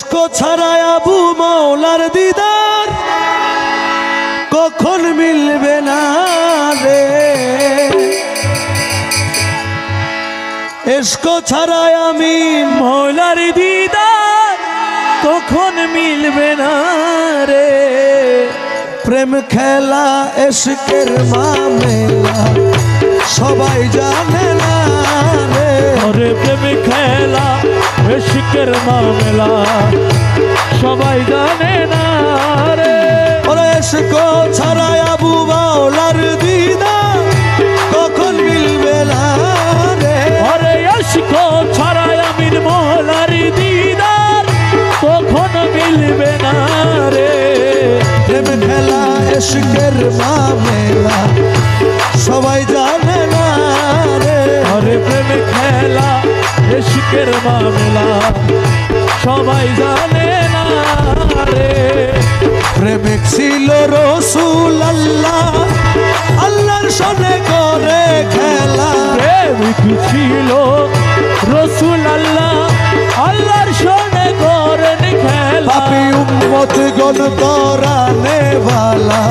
ছাড়ায় মৌলার দিদার কখন মিলবে না রে? এসকো ছাড়ায় আমি মৌলার দিদার কখন মিলবে না রে? প্রেম খেলা এসকের মামেলা সবাই জানে বেশিকের মামলা। সবাই জানে না রে। ওরে এসকো ছাড়ায় আবু মৌলার দিদার কখন মিলবে না রে? ওরে আশিক ছড়ায় আমির মৌলার দিদার কখন মিলবে না রে? প্রেম খেলা এসকের মামেলা সবাই জানে না রে। ওরে প্রেম খেলা বেশিকের মামলা সবাই জানে না রে। প্রেমিক ছিল রসুল আল্লাহ আল্লাহর সনে করে খেলা। প্রেমিক ছিল রসুল আল্লাহ আল্লাহর সনে করেন খেলা। পাপি উম্মত গণ তরানে বালা।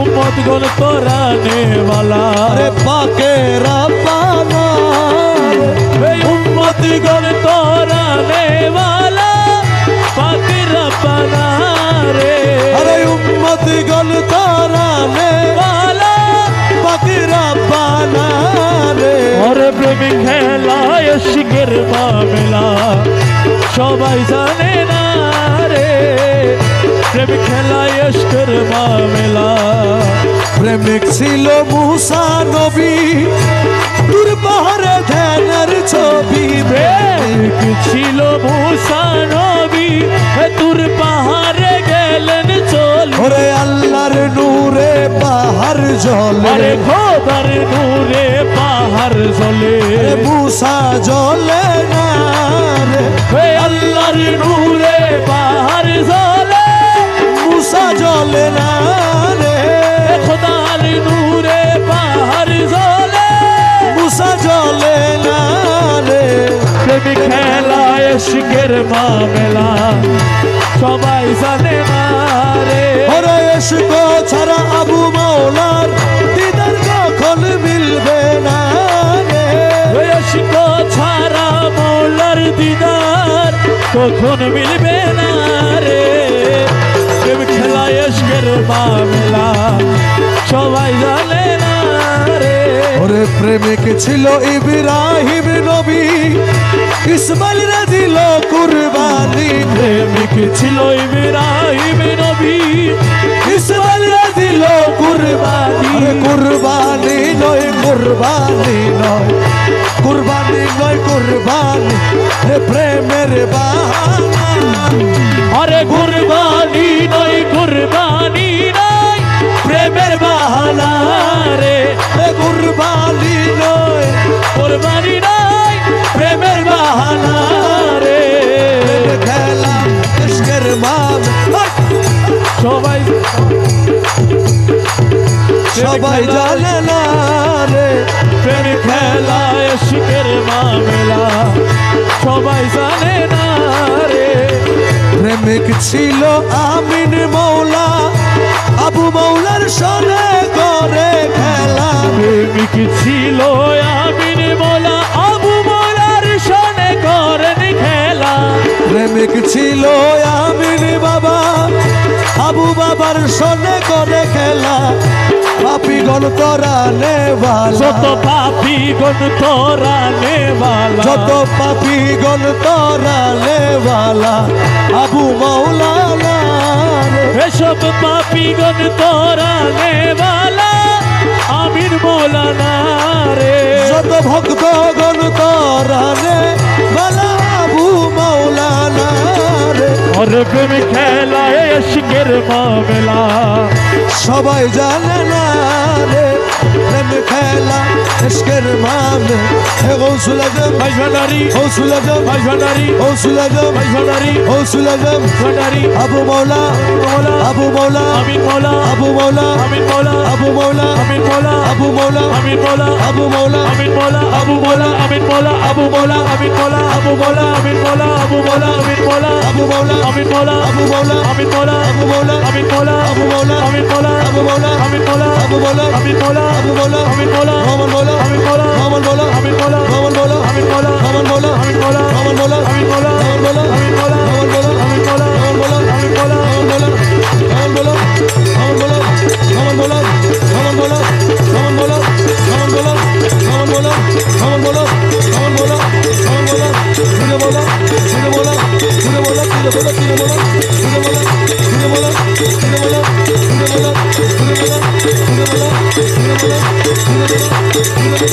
উম্মত গল তোরানে বালা। আরে পাকে রাপানা এই গল বালা পাকি রব্বানা রে আরে উম্মত গণ তরানে বালা পাকে রাপানা রে ওরে প্রেমিক খেলা শিখের মামলা সবাই জানে না রে। প্রেমিক খেলা শিখের মামলা। প্রেমিক ছিল মুসা নবী দূর পাহাড়ে ধ্যানের ছবি। ছিল মুসা নবী পাহাড়ে গেলেন চল। ওরে আল্লাহর নূরে পাহাড় জলে। আরে খোদার নূরে পাহাড় এ মুসা জলে না রে। আল্লাহর নূরে পাহাড় জ্বলে মুসা জলে না শিখের মামেলা সবাই জানে না রে। ওরে এসকো ছাড়া আবু মাওলার দিদার কখন মিলবে না রে? ছাড়া মৌলার দিদার কখন মিলবে না রে? প্রেম খেলা এসকের মামলা সবাই জানে না ওরে প্রেমিক ছিল ইব্রাহিম নবী। ইসমাইল রে দিল কুরবানি। প্রেমিক ছিল ইব্রাহিম নবী। ইসমাইল রে দিল কুরবানি। কুরবানি নয় কুরবানি নয়। কুরবানি নয়, কুরবানি। হে প্রেমের বাহানা। আরে কুরবানি নয়, কুরবানি ছিল আমিন মৌলা আবু মৌলার সনে করে খেলা। প্রেমিক ছিল আমিন মৌলা আবু মৌলার সনে করে খেলা। প্রেমিক ছিল আমিন বাবা আবু বাবার সনে করে খেলা। গণ তোরা নেওয়ালা। যত পাপি গণ তোরা নেওয়ালা। যত পাপি গণ তোরা নেওয়ালা। আবু মৌলানা এসব পাপি গণ তোরা নেওয়ালা। আমির মৌলানা রে। যত ভক্ত গণ তোরা নেওয়ালা। প্রেম খেলায় এশকের মামলা। সবাই জানে না রে প্রেম খেলা এসকের মামলে হে গৌসুল আজম ভাই ভান্ডারি গৌসুল আজম ভাই ভান্ডারি গৌসুল আজম ভাই ভান্ডারি গৌসুল আজম ভান্ডারি আবু মৌলা আবু মৌলা আমিন মৌলা আবু মৌলা আমিন মৌলা আবু মৌলা আমিন মৌলা। আবু মৌলা আমিন মৌলা আবু মৌলা আমিন মৌলা আবু মৌলা আমিন মৌলা আবু মৌলা আমিন মৌলা আবু মৌলা আমিন মৌলা আবু মৌলা আমিন মৌলা আবু মৌলা আমিন মৌলা আবু মৌলা আমিন মৌলা আবু মৌলা আমিন মৌলা আবু মৌলা আমিন মৌলা আবু মৌলা আমিন মৌলা আবু মৌলা আমিন মৌলা আবু মৌলা আমিন মৌলা মোহাম্মদ মৌলা আমিন মৌলা মোহাম্মদ মৌলা আমিন মৌলা মোহাম্মদ মৌলা আমিন মৌলা মোহাম্মদ মৌলা আমিন মৌলা মোহাম্মদ মৌলা আমিন মৌলা মোহাম্মদ মৌলা আমিন মৌলা মোহাম্মদ মৌলা